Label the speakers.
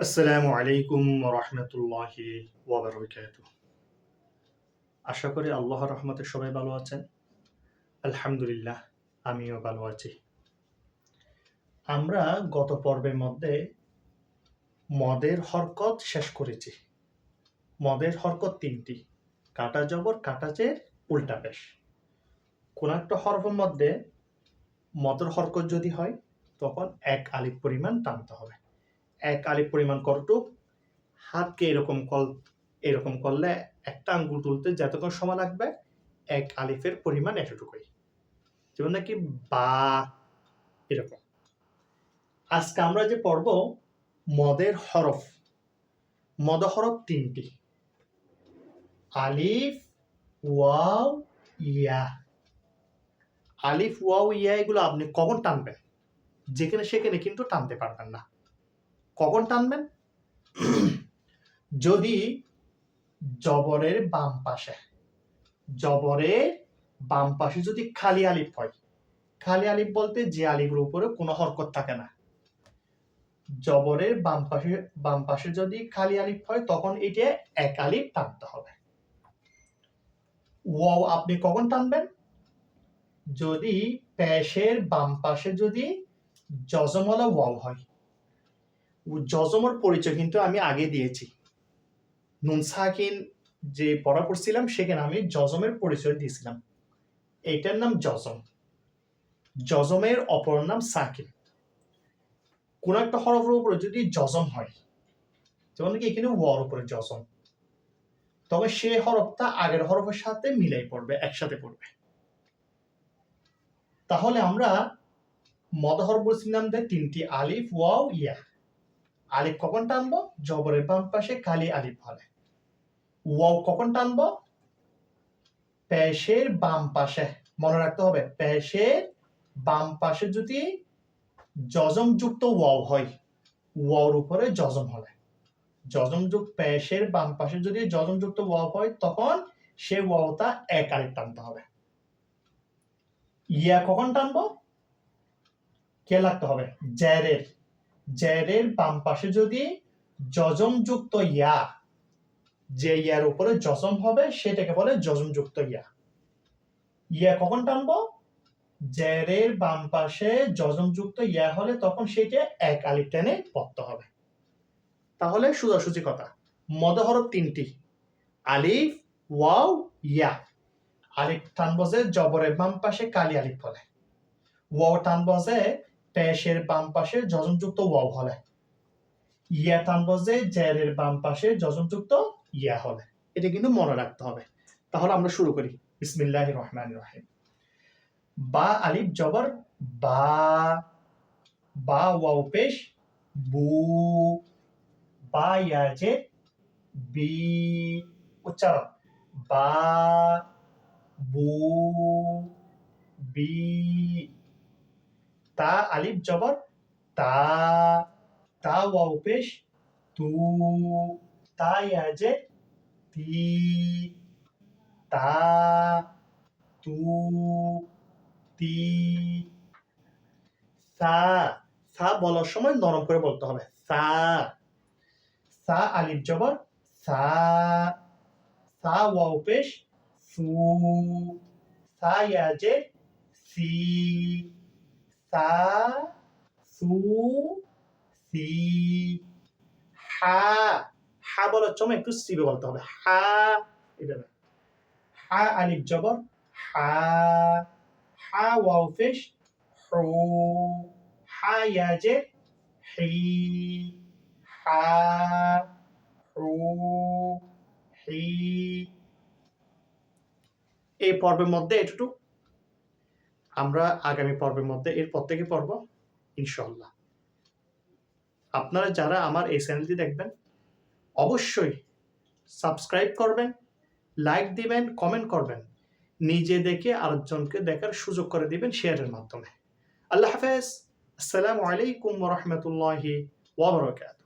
Speaker 1: আসসালামু আলাইকুম রহমতুল্লাহি আশা করি আল্লাহর রহমতে সবাই ভালো আছেন। আলহামদুলিল্লাহ, আমিও ভালো আছি। আমরা গত পর্বের মধ্যে মদের হরকত শেষ করেছি। মদের হরকত তিনটি, কাটা জবর কাটাচের উল্টা পেশ। কোন একটা হরফের মধ্যে মদের হরকত যদি হয়, তখন এক আলিফ পরিমাণ টানতে হবে। এক আলিফ পরিমাণ করটুক হাতকে এরকম কল, এরকম করলে একটা আঙ্গুল তুলতে যতক্ষণ সময় লাগবে, এক আলিফের পরিমাণ এতটুকুই। যেমন নাকি বা এরকম। আজকে আমরা যে পড়ব মদের হরফ। মদ হরফ তিনটি। আলিফ, ওয়াও, ইয়া। আলিফ, ওয়াও, ইয়া এগুলো আপনি কখন টানবেন? যেখানে সেখানে কিন্তু টানতে পারবেন না। কখন টানবেন? যদি জবরের বাম পাশে, জবরের বাম পাশে যদি খালি আলিফ হয়, খালি আলিফ বলতে যে আলিফের উপরে কোনো হরকত থাকে না। জবরের বাম পাশে বাম পাশে যদি খালি আলিফ হয়, তখন এটা এক আলিফ টানতে হবে। ওয়াও আপনি কখন টানবেন? যদি পেশের বাম পাশে যদি জজমলা ওয়াও হয় জজমর পরিচয় কিন্তু আমি আগে দিয়েছি। নুন সাকিন যে পড়া পড়ছিলাম সেখানে আমি জজমের পরিচয় দিয়েছিলাম। এটার নাম জজম জজমের অপর নাম সাকিন। কোন একটা হরফের উপরে যদি জজম হয় যেমন কি এখানে ওয়ার উপরে জজম তবে সে হরফটা আগের হরফের সাথে মিলাই পড়বে, একসাথে পড়বে। তাহলে আমরা মদহর বলছিলাম যে তিনটি আলিফ, ওয়াও, ইয়া। আলিফ কখন টানবো? জবরের বাম পাশে কালি আলিফ হলে। ওয়াও কখন টানবো? পেশের বাম পাশে। মনে রাখতে হবে পেশের বাম পাশে যদি জজম যুক্ত ওয়াও হয়, ওয়াওর উপরে জজম হলে। জজম যুক্ত পেশের বাম পাশে যদি জজম যুক্ত ওয়াও হয়, তখন সে ওয়াওটা এক আলিফ টানতে হবে। ইয়া কখন টানবো? কে লাগতে হবে, জ্যারের জ্যারের বাম পাশে যদি যুক্ত ইয়া, যে ইয়ার উপরে যজম হবে, সেটাকে বলে যজম যুক্ত ইয়া। ইয়া কখন টানবো? জ্যারের বাম পাশে যজম যুক্ত ইয়া হলে তখন সেটা এক আলিফ টেনে পড়তে হবে। তাহলে সোজাসুজি কথা, মদহরফ তিনটি, আলিফ, ওয়াও, ইয়া। আলিফ টানবো যে জবরের বাম পাশে কালি আলিফ বলে। ওয়াও টানবো যে পেশের বাম পাশে যজনযুক্ত ওয়াও হলে। ইয়া টানবো যে জেরের বাম পাশে যজনযুক্ত ইয়া হলে। এটা কিন্তু মনে রাখতে হবে। তাহলে আমরা শুরু করি। বিসমিল্লাহ রহমান রহিম। বা আলিফ জবর, বা বা ওয়াও পেশ, বু, বা ইয়াজে বি, উচ্চারণ। বা, বু, বি তা, আলিফ জবর, তা তা ওয়াও পেশ, তু তা ইয়াজে তি, তা, তু, তি, সা সা বলার সময় নরম করে বলতে হবে। সা সা আলিফ জবর, সা সা ওয়াও পেশ, সু, সা ইয়াজে সি। সা সু সি হা হা বলার সময় একটু সিবে বলতে হবে। হা এভাবে হা, আলিফ জবর, হা হা, ওয়াও পেশ হু, হা ইয়াজে হি, হা, হু, হি। এই পর্বের মধ্যে এটুকু আমরা আগামী পর্বের মধ্যে এর প্রত্যেকে পর্ব ইনশাল্লাহ আপনারা যারা আমার এই চ্যানেলটি দেখবেন, অবশ্যই সাবস্ক্রাইব করবেন, লাইক দিবেন, কমেন্ট করবেন। নিজে দেখে আরেকজনকে দেখার সুযোগ করে দিবেন শেয়ারের মাধ্যমে। আল্লাহ হাফেজ। আসসালামু আলাইকুম রহমতুল্লাহি ওবরাকাত